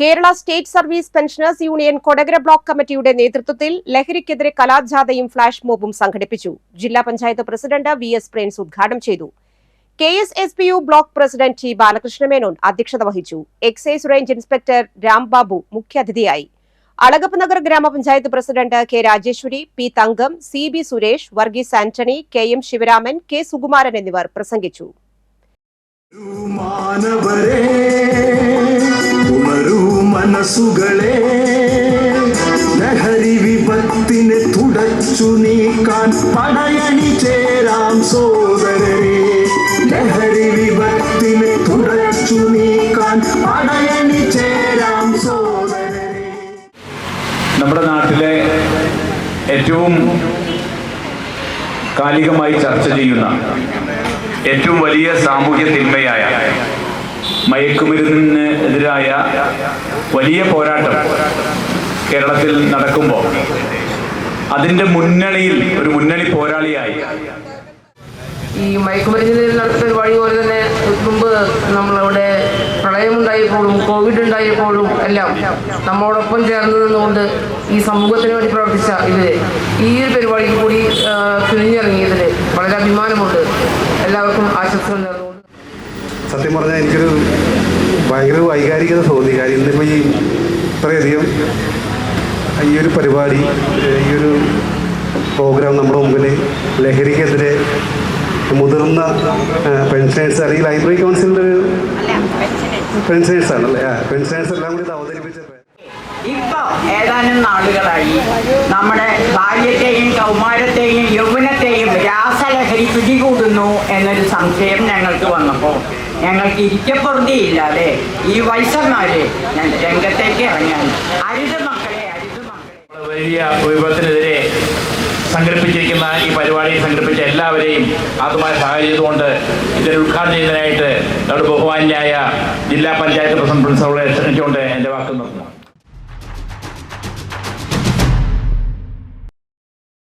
Kerala state service pensioners union Kodakara block കമ്മിറ്റിയുടെ നേതൃത്വത്തിൽ ലഹരിക്കെതിരെ കലാജാഥയും ഫ്ളാഷ് മോബും സംഘടിപ്പിച്ചു. ജില്ലാ panchayat president V S Prince ഉദ്ഘാടനം ചെയ്തു. K S S P U block president T Balakrishna Menon അധ്യക്ഷത വഹിച്ചു. എക്സൈസ് റേഞ്ച് ഇൻസ്പെക്ടർ രാംബാബു മുഖ്യാതിഥിയായി. അളകപ്പ് നഗർ ഗ്രാമപഞ്ചായത്ത് president K Rajeswari P Thankam C B Suresh Varghese Antony K M Sivaraman K Sukumaran എന്നിവർ പ്രസംഗിച്ചു. മനസ്സുകളെ ലഹരി വിപത്തിനെ തുടച്ചു നീക്കാൻ പടയണി ചേരാം സോദരരെ ലഹരി വിപത്തിനെ തുടച്ചു നീക്കാൻ പടയണി ചേരാം സോദരരെ നമ്മുടെ നാട്ടിലെ ഏറ്റവും കാലികമായി ചർച്ച ചെയ്യുന്ന ഏറ്റവും വലിയ സാമൂഹ്യ തിന്മയായ മയക്കുമരുന്നിന് വലിയ പോരാട്ടം കേരളത്തിൽ നടക്കുമ്പോൾ അതിന്റെ മുന്നണിയിൽ ഒരു മുന്നണി പോരാളിയായി. ഈ മയക്കുമരുന്നിൽ നടത്തുന്ന വഴി പോലെ തന്നെ മുമ്പ് നമ്മളവിടെ പ്രളയമുണ്ടായപ്പോഴും കോവിഡ് ഉണ്ടായപ്പോഴും എല്ലാം നമ്മോടൊപ്പം ചേർന്ന് നിന്നുകൊണ്ട് ഈ സമൂഹത്തിന് വേണ്ടി പ്രവർത്തിച്ച ഇവർ ഈ ഒരു പരിപാടിക്ക് കൂടി ആ, വളരെ അഭിമാനമുണ്ട്. എല്ലാവർക്കും ആശംസകൾ സത്യം പറഞ്ഞാൽ എനിക്കൊരു ഭയങ്കര വൈകാരികത തോന്നി. കാര്യം ഇന്നിപ്പോൾ ഈ ഇത്രയധികം ഈ ഒരു പരിപാടി ഈ ഒരു പ്രോഗ്രാം നമ്മുടെ മുമ്പിൽ ലഹരിക്കെതിരെ മുതിർന്ന പെൻഷനേഴ്സ് അല്ലെങ്കിൽ ലൈബ്രറി കൗൺസിലിന്റെ ഒരു പെൻഷനേഴ്സ് ആണല്ലേ പെൻഷനേഴ്സ് എല്ലാം കൂടി അവതരിപ്പിച്ചത് ഇപ്പം ഏതാനും നാളുകളായി നമ്മുടെ ബാല്യത്തെയും കൗമാരത്തെയും യൗവനത്തെയും രാസലഹരി പിടികൂടുന്നു എന്നൊരു സംശയം ഞങ്ങൾക്ക് വന്നപ്പോൾ ഞങ്ങൾക്ക് ഇരിക്കപ്പുറതിയില്ലാതെ ഈ വയസ്സന്മാര് ഞാൻ രംഗത്തേക്ക് ഇറങ്ങാൻ അരുത് മക്കളെ അരുത് മക്കളെ. വലിയ സംഘടിപ്പിച്ചിരിക്കുന്ന ഈ പരിപാടി സംഘടിപ്പിച്ച എല്ലാവരെയും ആദ്യമായി സഹായിച്ചതുകൊണ്ട് ഇതിൽ ഉദ്ഘാടനം ചെയ്യുന്നതിനായിട്ട് നമ്മുടെ ബഹുമാന്യായ ജില്ലാ പഞ്ചായത്ത് പ്രസിഡന്റ് പ്രിൻസിപ്പളെ ക്ഷണിച്ചുകൊണ്ട് എന്റെ വാക്ക് നിർത്തുന്നു.